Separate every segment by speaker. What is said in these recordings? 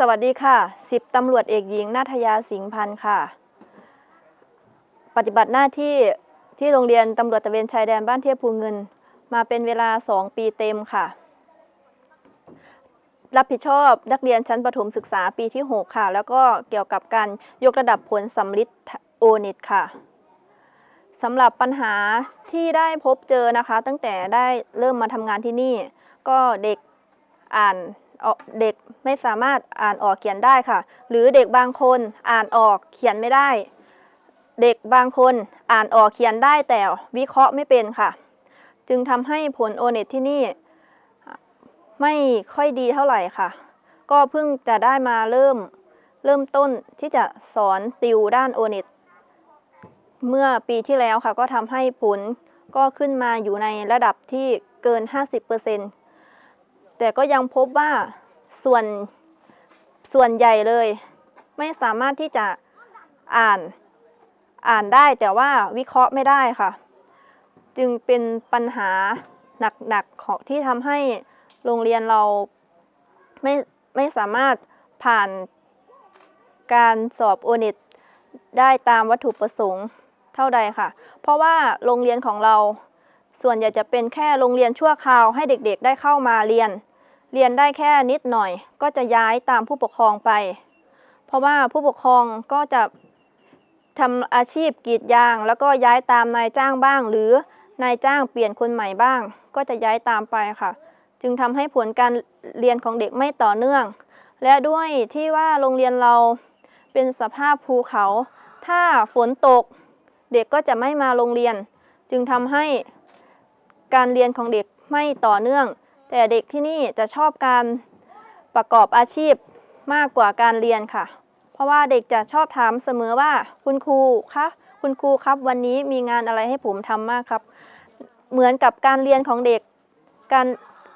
Speaker 1: สวัสดีค่ะสิบตำรวจเอกหญิงนาทยาสิงห์พันธ์ค่ะ ปฏิบัติหน้าที่ที่โรงเรียนตำรวจตะเวนชายแดนบ้านเทียบภูเงิน มาเป็นเวลา 2 ปีเต็มค่ะ รับผิดชอบนักเรียนชั้นประถมศึกษาปีที่ 6 ค่ะ แล้วก็เกี่ยวกับการยกระดับผลสำลิดโอนิตค่ะสำหรับปัญหาที่ได้พบเจอนะคะ ตั้งแต่ได้เริ่มมาทำงานที่นี่ ก็เด็กอ่าน เด็กไม่สามารถอ่านออกเขียนได้ค่ะ หรือเด็กบางคนอ่านออกเขียนไม่ได้ เด็กบางคนอ่านออกเขียนได้แต่วิเคราะห์ไม่เป็นค่ะ จึงทำให้ผลโอเน็ตที่นี่ไม่ค่อยดีเท่าไหร่ค่ะ ก็เพิ่งจะได้มาเริ่มเริ่มต้นที่จะสอนติวด้านโอเน็ตเมื่อปีที่แล้วค่ะ ก็ทำให้ผลก็ขึ้นมาอยู่ในระดับที่เกิน 50% แต่ก็ยังพบว่าส่วนส่วนใหญ่เลย ไม่สามารถที่จะอ่านอ่านได้แต่ว่าวิเคราะห์ไม่ได้ค่ะ จึงเป็นปัญหาหนักๆของที่ทำให้โรงเรียนเราไม่ไม่สามารถผ่านการสอบโอเน็ตได้ตามวัตถุประสงค์เท่าใดค่ะ เพราะว่าโรงเรียนของเราส่วนใหญ่จะเป็นแค่โรงเรียนชั่วคราวให้เด็กๆ ได้เข้ามาเรียน เรียนได้แค่นิดหน่อย ก็จะย้ายตามผู้ปกครองไป เพราะว่าผู้ปกครองก็จะทำอาชีพกรีดยาง แล้วก็ย้ายตามนายจ้างบ้าง หรือนายจ้างเปลี่ยนคนใหม่บ้าง ก็จะย้ายตามไปค่ะ จึงทำให้ผลการเรียนของเด็กไม่ต่อเนื่อง และด้วยที่ว่าโรงเรียนเราเป็นสภาพภูเขา ถ้าฝนตก เด็กก็จะไม่มาโรงเรียน จึงทำให้การเรียนของเด็กไม่ต่อเนื่อง แต่เด็กที่นี่จะชอบการประกอบอาชีพมากกว่าการเรียนค่ะ เพราะว่าเด็กจะชอบถามเสมอว่าคุณครูคะคุณครูครับวันนี้มีงานอะไรให้ผมทำมากครับ เหมือนกับการเรียนของเด็กการ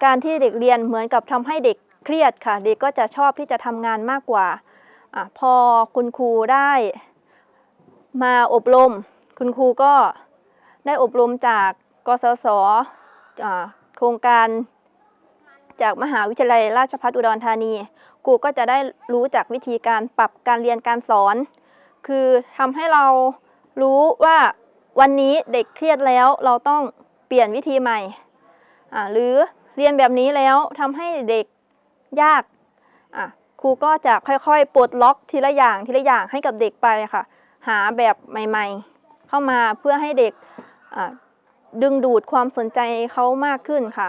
Speaker 1: การที่เด็กเรียนเหมือนกับทำให้เด็กเครียดค่ะ เด็กก็จะชอบที่จะทำงานมากกว่าอพอคุณครูได้มาอบรม คุณครูก็ได้อบรมจากกสศโครงการ จากมหาวิทยาลัยราชภัฏอุดรธานีครูก็จะได้รู้จากวิธีการปรับการเรียนการสอน คือทำให้เรารู้ว่าวันนี้เด็กเครียดแล้วเราต้องเปลี่ยนวิธีใหม่ หรือเรียนแบบนี้แล้วทำให้เด็กยากครูก็จะค่อยๆปลดล็อกทีละอย่างทีละอย่างให้กับเด็กไปค่ะ หาแบบใหม่ๆ เข้ามาเพื่อให้เด็กดึงดูดความสนใจเขามากขึ้นค่ะ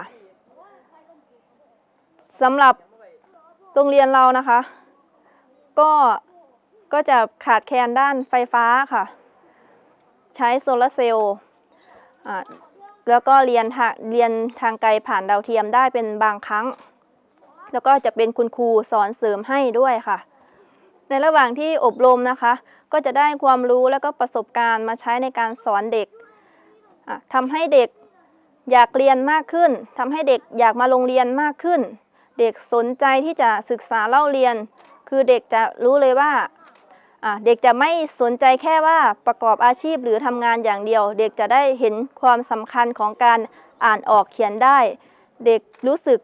Speaker 1: สำหรับโรงเรียนเรานะคะ ก็ก็จะขาดแคลนด้านไฟฟ้าค่ะ ใช้โซลาร์เซลล์แล้วก็เรียนทางเรียนทางไกลผ่านดาวเทียมได้เป็นบางครั้ง แล้วก็จะเป็นคุณครูสอนเสริมให้ด้วยค่ะ ในระหว่างที่อบรมนะคะ ก็จะได้ความรู้แล้วก็ประสบการณ์มาใช้ในการสอนเด็กทำให้เด็กอยากเรียนมากขึ้นทำให้เด็กอยากมาโรงเรียนมากขึ้น เด็กสนใจที่จะศึกษาเล่าเรียน คือเด็กจะรู้เลยว่าเด็กจะไม่สนใจแค่ว่าประกอบอาชีพหรือทำงานอย่างเดียว เด็กจะได้เห็นความสำคัญของการอ่านออกเขียนได้ เด็กรู้สึก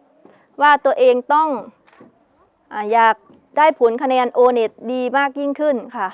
Speaker 1: ว่าตัวเองต้องออยากได้ผลคะแนนโอเน็ตดีมากยิ่งขึ้นค่ะ